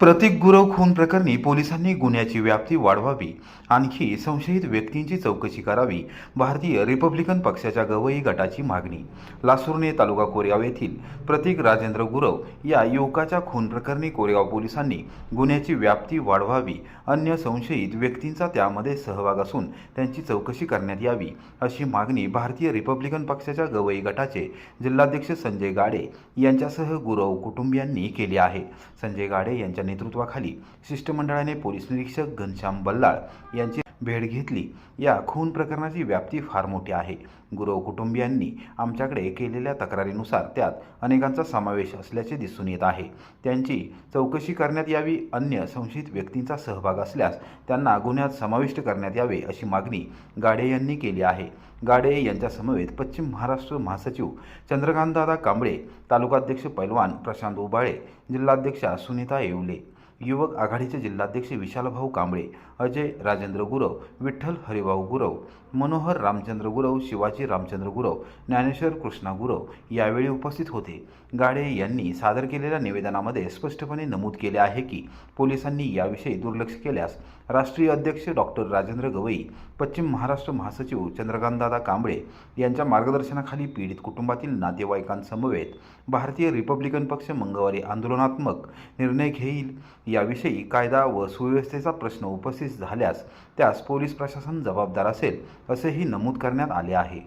प्रतीक गुरव खून प्रकरणी पोलिसांनी गुन्ह्याची व्याप्ती वाढवावी आणखी संशयित व्यक्तींची चौकशी करावी भारतीय रिपब्लिकन पक्षाच्या गवई गटाची मागणी. लासूरने तालुका कोरेगाव येथील प्रतीक राजेंद्र गुरव या युवकाच्या खून प्रकरणी कोरेगाव पोलिसांनी गुन्ह्याची व्याप्ती वाढवावी अन्य संशयित व्यक्तींचा त्यामध्ये सहभाग असून त्यांची चौकशी करण्यात यावी अशी मागणी भारतीय रिपब्लिकन पक्षाच्या गवई गटाचे जिल्हाध्यक्ष संजय गाडे यांच्यासह गुरव कुटुंबियांनी केली आहे. संजय गाडे यांच्या नेतृत्वाखाली शिष्टमंडळाने पोलीस निरीक्षक घनश्याम बल्लाळ यांची भेट घेतली. या खून प्रकरणाची व्याप्ती फार मोठी आहे. गुरव कुटुंबियांनी आमच्याकडे केलेल्या तक्रारीनुसार त्यात अनेकांचा समावेश असल्याचे दिसून येत आहे. त्यांची चौकशी करण्यात यावी अन्य संशयित व्यक्तींचा सहभाग असल्यास त्यांना गुन्ह्यात समाविष्ट करण्यात यावे अशी मागणी गाडे यांनी केली आहे. गाडे यांच्यासमवेत पश्चिम महाराष्ट्र महासचिव चंद्रकांतदादा कांबळे तालुकाध्यक्ष पैलवान प्रशांत उबाळे जिल्हाध्यक्षा सुनीता येवले युवक आघाडीचे जिल्हाध्यक्ष विशालभाऊ कांबळे अजय राजेंद्र गुरव विठ्ठल हरिभाऊ गुरव मनोहर रामचंद्र गुरव शिवाजी रामचंद्र गुरव ज्ञानेश्वर कृष्णा गुरव यावेळी उपस्थित होते. गाडे यांनी सादर केलेल्या निवेदनामध्ये स्पष्टपणे नमूद केले आहे की पोलिसांनी याविषयी दुर्लक्ष केल्यास राष्ट्रीय अध्यक्ष डॉक्टर राजेंद्र गवई पश्चिम महाराष्ट्र महासचिव चंद्रकांतदादा कांबळे यांच्या मार्गदर्शनाखाली पीडित कुटुंबातील नातेवाईकांसमवेत भारतीय रिपब्लिकन पक्ष मंगळवारी आंदोलनात्मक निर्णय घेईल याविषयी कायदा व सुव्यवस्थेचा प्रश्न उपस्थित झाल्यास त्यास पोलीस प्रशासन जबाबदार असेल असेही नमूद करण्यात आले आहे.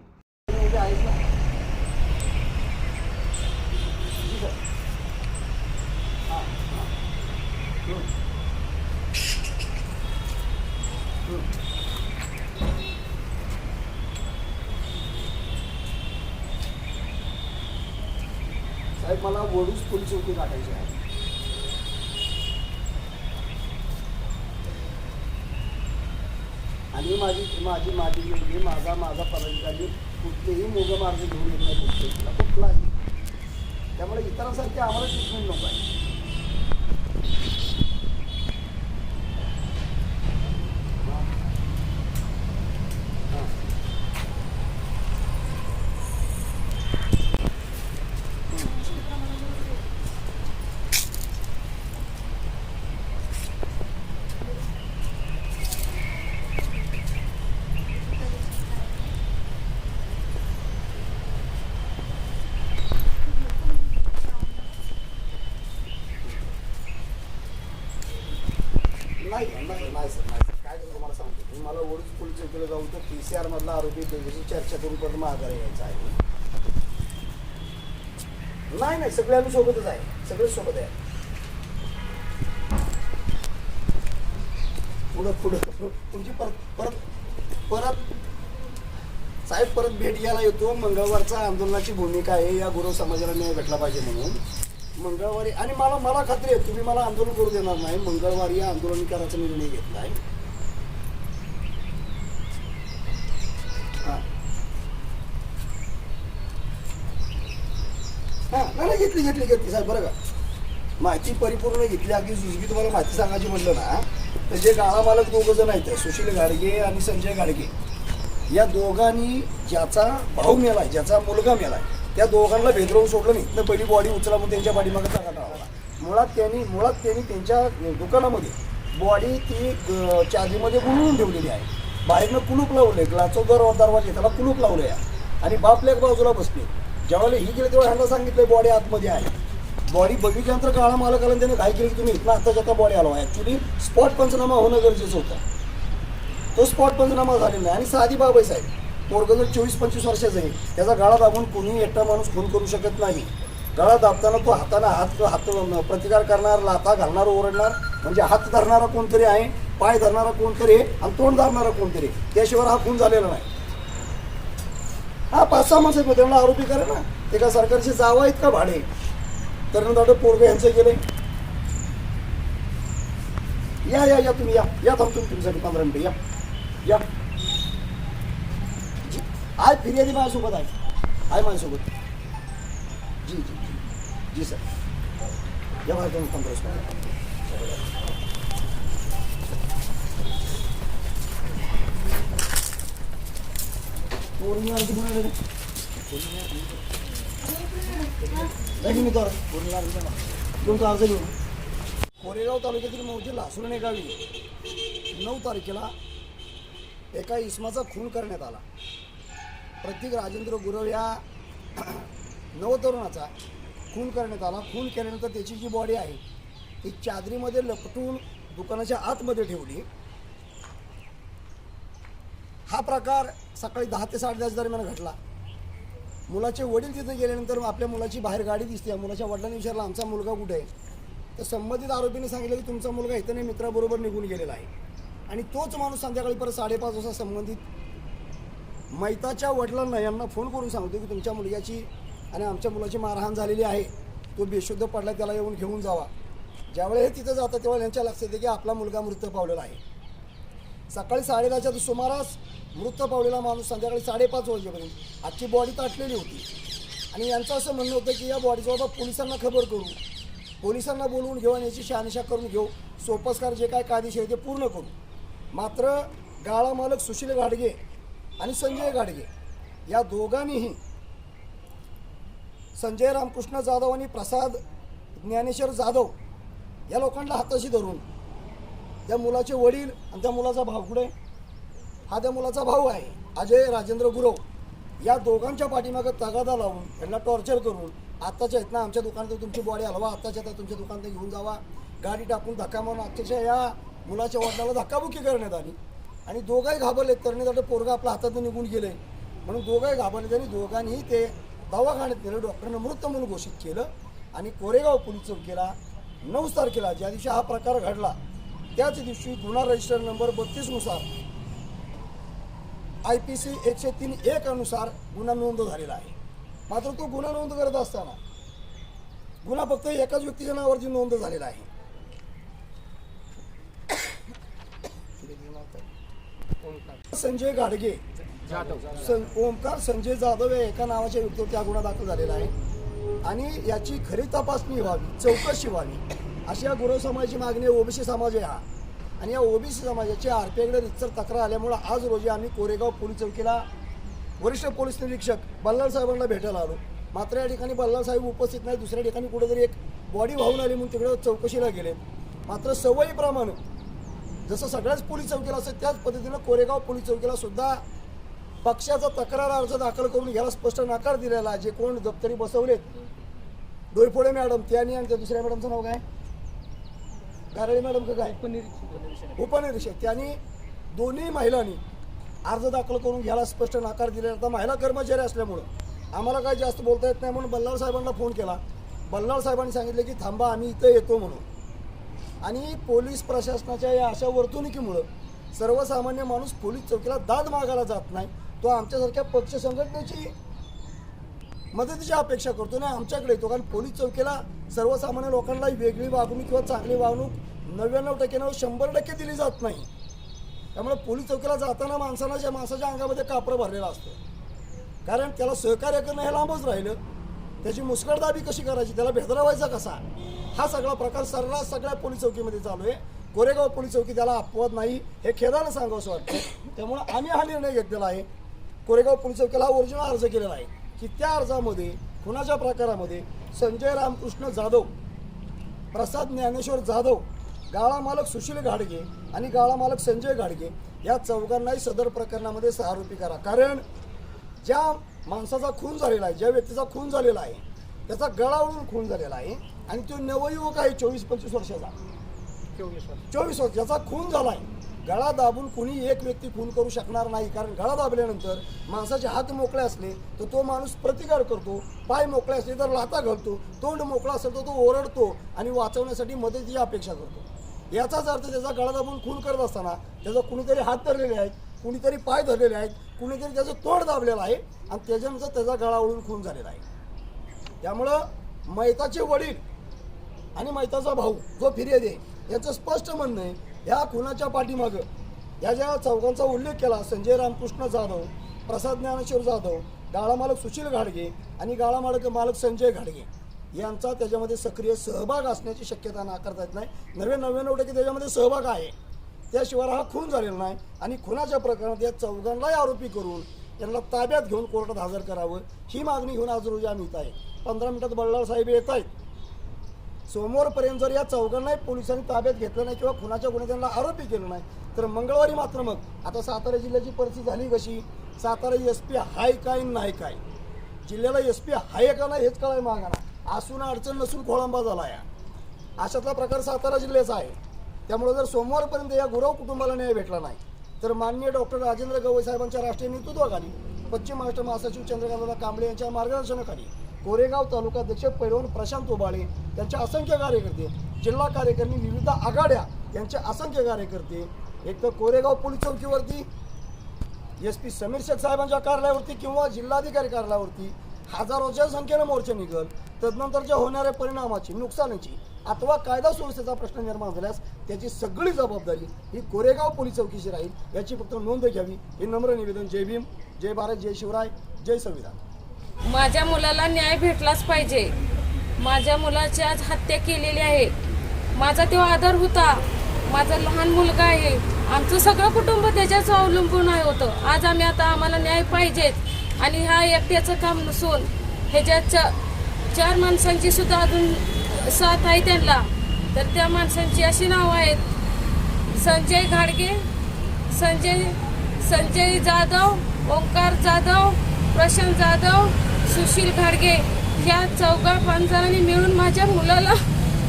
साहेब मला वडूस पोलीस चौकी गाठायची आहे. आणि माझी माझी माझी मुलगी माझा माझा पदाधिकारी कुठलेही मोगमार्ग घेऊन येत नाही कुठलेही. कुठलाही. त्यामुळे इतरांसारखे आम्हाला ट्रीटमेंट नको आहे हां नाही नाही नाही सर नाही सर काय करतो तुम्हाला सांगतो. तुम्ही मला वडूज पोलीस चौकीला जाऊन तर पी सी आरमधला आरोपी दोघीशी चर्चा करून परत माघारी यायचा आहे. नाही नाही सगळे आम्ही सोबतच आहे. सगळे सोबत आहे. पुढं पुढं तुमची परत परत परत. साहेब परत भेट घ्यायला येतो. मंगळवारचा आंदोलनाची भूमिका आहे. या गुरु समाजाला न्याय भेटला पाहिजे म्हणून. मंगळवारी आणि मला मला खात्री आहे तुम्ही मला आंदोलन करू देणार नाही. मंगळवारी या आंदोलन करायचा निर्णय घेतला आहे हां हां नाही नाही, घेतली घेतली घेतली साहेब? बरं का. माहिती परिपूर्ण घेतली अगदी सुजगी तुम्हाला माहिती सांगायची म्हटलं ना तर जे गाळा मालक दोघं जण आहेत सुशील गाडगे आणि संजय गाडगे या दोघांनी ज्याचा भाऊ मेला ज्याचा मुलगा मेला त्या दोघांना भेदरवून सोडलं नाही. तर पहिली बॉडी उचला म्हणून त्यांच्या पाठीमागे जागा लावला मुळात त्यांनी मुळात त्यांनी त्यांच्या दुकानामध्ये बॉडी ती अं, चादरीमध्ये गुंडळून ठेवलेली आहे. बाहेरनं कुलूप लावले ग्लाचो दर दरवाजे त्याला कुलूप लावले आहे आणि बापल्या बाजूला बसले ज्यावेळेला ही गेले तेव्हा ह्यांना सांगितलं बॉडी आतमध्ये आहे. बॉडी बघितल्यानंतर काळा मालकाला त्याने काय केलं की तुम्ही इथं आत्ताच्या आता बॉडी आलो. ॲक्च्युली स्पॉट पंचनामा होणं गरजेचं होतं. तो स्पॉट पंचनामा झालेला नाही. आणि साधी बाब आहे साहेब पोरगं जर चोवीस पंचवीस वर्षाचं आहे त्याचा गाळा दाबून कोणीही एकटा माणूस खून करू शकत नाही. गळा दाबताना तो हाताने हात हात प्रतिकार करणार लाथा घालणार ओरडणार म्हणजे हात धरणारा कोणतरी आहे पाय धरणारा कोणतरी आहे आणि तोंड धरणारा कोणतरी त्याशिवाय हा खून झालेला नाही. हा पाच सहा माणसं आहेत, त्यांना आरोपी करा ना. ते का सरकारचे जावा आहेत का भाडे तर दादा पोरगे यांचं गेले. या या या तुम्ही या. या थांबतो मी तुमच्यासाठी पंधरा मिनिटं. या. या. जी आज फिर्यादी माझ्यासोबत आहे. आहे माझ्यासोबत. जी जी जी. जी सर या माझ्या पंधरा मिनिटं. पोरीने आणखी कोणाला दिलं? नाही, मी तर तुमचा अर्ज घेऊन कोरेगाव तालुक्यातील मौजे लासुरणे गावी नऊ तारखेला एका इसमाचा खून करण्यात आला. प्रतीक राजेंद्र गुरव या नवतरुणाचा खून करण्यात आला. खून केल्यानंतर त्याची जी बॉडी आहे ती चादरीमध्ये लपटून दुकानाच्या आतमध्ये ठेवली. हा प्रकार सकाळी दहा ते साडे दहाच्या दरम्यान घडला. मुलाचे वडील तिथे गेल्यानंतर आपल्या मुलाची बाहेर गाडी दिसते. मुलाच्या वडिलांनी विचारला आमचा मुलगा कुठे आहे? तर संबंधित आरोपीने सांगितलं की तुमचा मुलगा इथं नाही मित्राबरोबर निघून गेलेला आहे. आणि तोच माणूस संध्याकाळी परत साडेपाच वाजता संबंधित मैताच्या वडिलांना यांना फोन करून सांगतो की तुमच्या मुलग्याची आणि आमच्या मुलाची मारहाण झालेली आहे. तो बेशुद्ध पडला त्याला येऊन घेऊन जावा. ज्यावेळेस हे तिथं जातं तेव्हा यांच्या लक्षात येते की आपला मुलगा मृत पावलेला आहे. सकाळी साडेदहाच्या सुमारास मृत पावलेला माणूस संध्याकाळी साडेपाच वाजेपर्यंत आजची बॉडी ताटलेली होती. आणि यांचं असं म्हणणं होतं की या बॉडीचं बाबा पोलिसांना खबर करू. पोलिसांना बोलवून घेऊ आणि याची शहानिशा करून घेऊ. सोपस्कार जे काय कायदेशीर आहे ते पूर्ण करू. मात्र गाळा मालक सुशील गाडगे आणि संजय गाडगे या दोघांनीही संजय रामकृष्ण जाधव आणि प्रसाद ज्ञानेश्वर जाधव या लोकांना हाताशी धरून त्या मुलाचे वडील आणि त्या मुलाचा भाऊ हा त्या मुलाचा भाऊ आहे अजय राजेंद्र गुरव. या दोघांच्या पाठीमागं तगादा लावून त्यांना टॉर्चर करून आत्ताच्या आहेत ना आमच्या दुकानात तुमची बॉडी हलवा आत्ताच्या आता तुमच्या दुकानात घेऊन जावा. गाडी टाकून धक्का मारून अक्षरशः या मुलाच्या वडिलाला धक्काबुक्की करण्यात आली. आणि दोघंही घाबरले तरणे पोरगा आपल्या हातातून निघून गेले. म्हणून दोघंही घाबरले त्यांनी दोघांनीही ते दवाखान्यात नेलं. डॉक्टरनं मृत म्हणून घोषित केलं. आणि कोरेगाव पोलीस चौकीला नऊ तारखेला ज्या दिवशी हा प्रकार घडला त्याच दिवशी गुन्हा रजिस्टर नंबर बत्तीसनुसार आय पी सी एकशे तीन एक अनुसार गुन्हा नोंद झालेला आहे. मात्र तो गुन्हा नोंद करत असताना गुन्हा फक्त एकाच व्यक्तीच्या नावावरती नोंद झालेला आहे. संजय गाडगे सं संजय जाधव या एका नावाच्या व्यक्तीवरती हा गुन्हा दाखल झालेला आहे. आणि याची खरी तपासणी व्हावी चौकशी व्हावी अशा गुरव समाजाची मागणी ओबीसी समाज आहे हा. आणि या ओबीसी समाजाची आरपीआयकडे रितसर तक्रार आल्यामुळं आज रोजी आम्ही कोरेगाव पोलीस चौकीला वरिष्ठ पोलीस निरीक्षक बल्लाल साहेबांना भेटायला आलो. मात्र या ठिकाणी बल्लाल साहेब उपस्थित नाही दुसऱ्या ठिकाणी कुठेतरी एक बॉडी वाहून आली म्हणून तिकडे चौकशीला गेले. मात्र सवयीप्रमाणे जसं सगळ्याच पोलीस चौकीला असेल त्याच पद्धतीनं कोरेगाव पोलीस चौकीला सुद्धा पक्षाचा तक्रार अर्ज दाखल करून घ्यायला स्पष्ट नकार दिलेला आहे. जे कोण दप्तरी बसवलेत डोईफोडे मॅडम त्यांनी आणि त्या दुसऱ्या मॅडमचं नाव काय? गारळी मॅडम का काय? उपनिरीक्षक. त्यांनी दोन्ही महिलांनी अर्ज दाखल करून घ्यायला स्पष्ट नकार दिलेला आता महिला कर्मचारी असल्यामुळं आम्हाला काय जास्त बोलता येत नाही म्हणून बल्लाळ साहेबांना फोन केला. बल्लाळ साहेबांनी सांगितलं की थांबा आम्ही इथं येतो म्हणून. आणि पोलीस प्रशासनाच्या या अशा वर्तणुकीमुळं सर्वसामान्य माणूस पोलीस चौकीला दाद मागायला जात नाही. तो आमच्यासारख्या पक्ष संघटनेची मदतीची अपेक्षा करतो नाही आमच्याकडे येतो. कारण पोलीस चौकीला सर्वसामान्य लोकांना वेगळी वागणूक किंवा चांगली वागणूक नव्याण्णव टक्के नव्हतं शंभर टक्के दिली जात नाही. त्यामुळे पोलीस चौकीला जाताना माणसाला ज्या माणसाच्या अंगामध्ये कापरं भरलेलं असतं. कारण त्याला सहकार्य करणं हे लांबच राहिलं. त्याची मुस्कटदाबी कशी करायची त्याला भेदरावायचा कसा? हा सगळा प्रकार सर्रास सगळ्या पोलीस चौकीमध्ये चालू आहे. कोरेगाव पोलीस चौकी त्याला अपवाद नाही हे खेदानं सांगावं असं वाटतं. त्यामुळं आम्ही हा निर्णय घेतलेला आहे. कोरेगाव पोलीस चौकीला हा ओरिजिनल अर्ज केलेला आहे. की त्या अर्जामध्ये खुनाच्या प्रकारामध्ये संजय रामकृष्ण जाधव प्रसाद ज्ञानेश्वर जाधव गाळा मालक सुशील घाडगे आणि गाळा मालक संजय घाडगे या चौघांनाही सदर प्रकरणामध्ये सहारोपी करा. कारण ज्या माणसाचा खून झालेला आहे ज्या व्यक्तीचा खून झालेला आहे त्याचा गळा ओढून खून झालेला आहे आणि तो नवयुवक आहे चोवीस पंचवीस वर्षाचा. चोवीस वर्ष. ज्याचा खून झालाय गळा दाबून कुणी एक व्यक्ती खून करू शकणार नाही. कारण गळा दाबल्यानंतर माणसाचे हात मोकळे असले तर तो माणूस प्रतिकार करतो पाय मोकळे असले तर लाता घालतो तोंड मोकळा असेल तर तो ओरडतो आणि वाचवण्यासाठी मदतीची अपेक्षा करतो. याचाच अर्थ त्याचा गळा दाबून खून करत असताना त्याचा कुणीतरी हात धरलेले आहेत कुणीतरी पाय धरलेले आहेत कुणीतरी त्याचं तोंड दाबलेलं आहे आणि त्याच्यानंतर त्याचा गळा ओळून खून झालेला आहे. त्यामुळं मैताचे वडील आणि मैताचा भाऊ जो फिर्यादी आहे याचं स्पष्ट म्हणणं आहे या खुनाच्या पाठीमागं या ज्या चौघांचा उल्लेख केला संजय रामकृष्ण जाधव प्रसाद ज्ञानेश्वर जाधव गाळा मालक सुशील घाडगे आणि गाळा मालक मालक संजय घाडगे यांचा त्याच्यामध्ये सक्रिय सहभाग असण्याची शक्यता नाकारता येत नाही. नव्या नव्याण्णव टक्के त्याच्यामध्ये सहभाग आहे. त्याशिवाय हा खून झालेला नाही आणि खुनाच्या प्रकरणात या चौघांनाही आरोपी करून त्यांना ताब्यात घेऊन कोर्टात हजर करावं ही मागणी घेऊन आज रोजी आम्ही येत आहे. पंधरा मिनिटात बल्लाळ साहेब येत आहेत. सोमवारपर्यंत जर या चौघांनाही पोलिसांनी ताब्यात घेतलं नाही किंवा खुनाच्या गुन्हे त्यांना आरोपी केलं नाही तर मंगळवारी मात्र मग आता सातारा जिल्ह्याची परिस्थिती झाली कशी? सातारा एस पी हाय काय नाही काय? जिल्ह्याला एस पी हाय का नाही हेच कळाय मागाना असून अडचण नसून खोळंबा झाला या. अशातला प्रकार सातारा जिल्ह्याचा आहे. त्यामुळे जर सोमवारपर्यंत या गुरव कुटुंबाला न्याय भेटला नाही तर माननीय डॉक्टर राजेंद्र गवई साहेबांच्या राष्ट्रीय नेतृत्वाखाली पश्चिम महाराष्ट्र महासचिव चंद्रकांतदादा कांबळे यांच्या मार्गदर्शनाखाली कोरेगाव तालुकाध्यक्ष पैलवान प्रशांत ओबाळे त्यांचे असंख्य कार्यकर्ते जिल्हा कार्यकारिणी विविध आघाड्या यांचे असंख्य कार्यकर्ते एक तर कोरेगाव पोलीस चौकीवरती एस पी समीर शेख साहेबांच्या कार्यालयावरती किंवा जिल्हाधिकारी कार्यालयावरती हजारोच्या संख्येनं मोर्चे निघल तदनंतरच्या होणाऱ्या परिणामाची नुकसानीची अथवा कायदा सुव्यवस्थेचा प्रश्न निर्माण झाल्यास त्याची सगळी जबाबदारी ही कोरेगाव पोलीस चौकीची राहील याची फक्त नोंद घ्यावी. हे नम्र निवेदन. जय भीम. जय भारत. जय शिवराय. जय संविधान. माझ्या मुलाला न्याय भेटलाच पाहिजे. माझ्या मुलाची आज हत्या केलेली आहे. माझा तो आदर होता. माझा लहान मुलगा आहे. आमचं सगळं कुटुंब त्याच्याच अवलंबून आहे होतं. आज आम्ही आता आम्हाला न्याय पाहिजेच आणि ह्या एकट्याचं काम नसून ह्याच्यात च- चार माणसांची सुद्धा अजून साथ आहे त्यांना. तर त्या माणसांची अशी नावं आहेत. संजय घाडगे संजय संजय जाधव ओंकार जाधव प्रशांत जाधव सुशील घाडगे या चौघा पाच जणांनी मिळून माझ्या मुलाला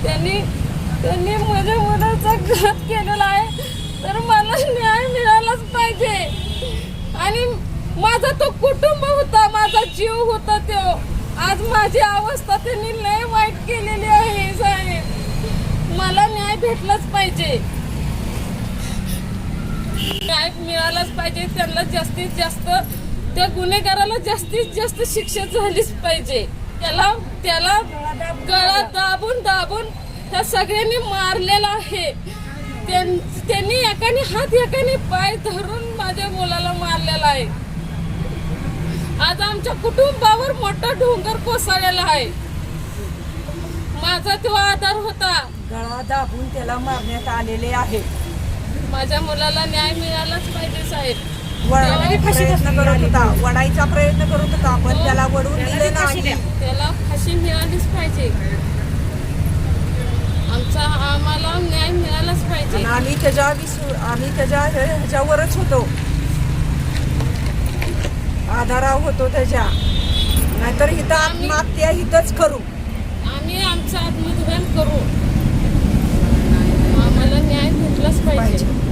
त्यांनी त्यांनी माझ्या मुलाचा घात केलेला आहे. तर मला न्याय मिळालाच पाहिजे. आणि माझा तो कुटुंब होता माझा जीव होता तो. आज माझी अवस्था त्यांनी लय वाईट केलेली आहे साहेब. मला न्याय भेटलाच पाहिजे. न्याय मिळालाच पाहिजे त्यांना जास्तीत जास्त त्या गुन्हेगाराला जास्तीत जास्त शिक्षा झालीच पाहिजे. त्याला त्याला गळा दाबून दाबून त्या सगळ्यांनी मारलेला आहे. त्यां- त्यांनी एकाने हात एकाने पाय धरून माझ्या मुलाला मारलेला आहे. आज आमच्या कुटुंबावर मोठा डोंगर कोसळलेला आहे. माझा तो आधार होता. गळा दाबून त्याला मारण्यात आलेले आहे. माझ्या मुलाला न्याय मिळालाच पाहिजे साहेब. प्रयत्न करत होता. वडायचा प्रयत्न करत होता. पण त्याला वडवून दिलं नाही. त्याला फाशी मिळालीच पाहिजे. आमचा आम्हाला न्याय मिळालाच पाहिजे. आम्ही त्याच्या आम्ही त्याच्या ह्याच्यावरच होतो. आधारावर होतो त्याच्या. नाहीतर आम्ही- आत्महत्या इथंच करू. आम्ही आमचं आत्मधुरान करू. आम्हाला न्याय भेटलाच पाहिजे.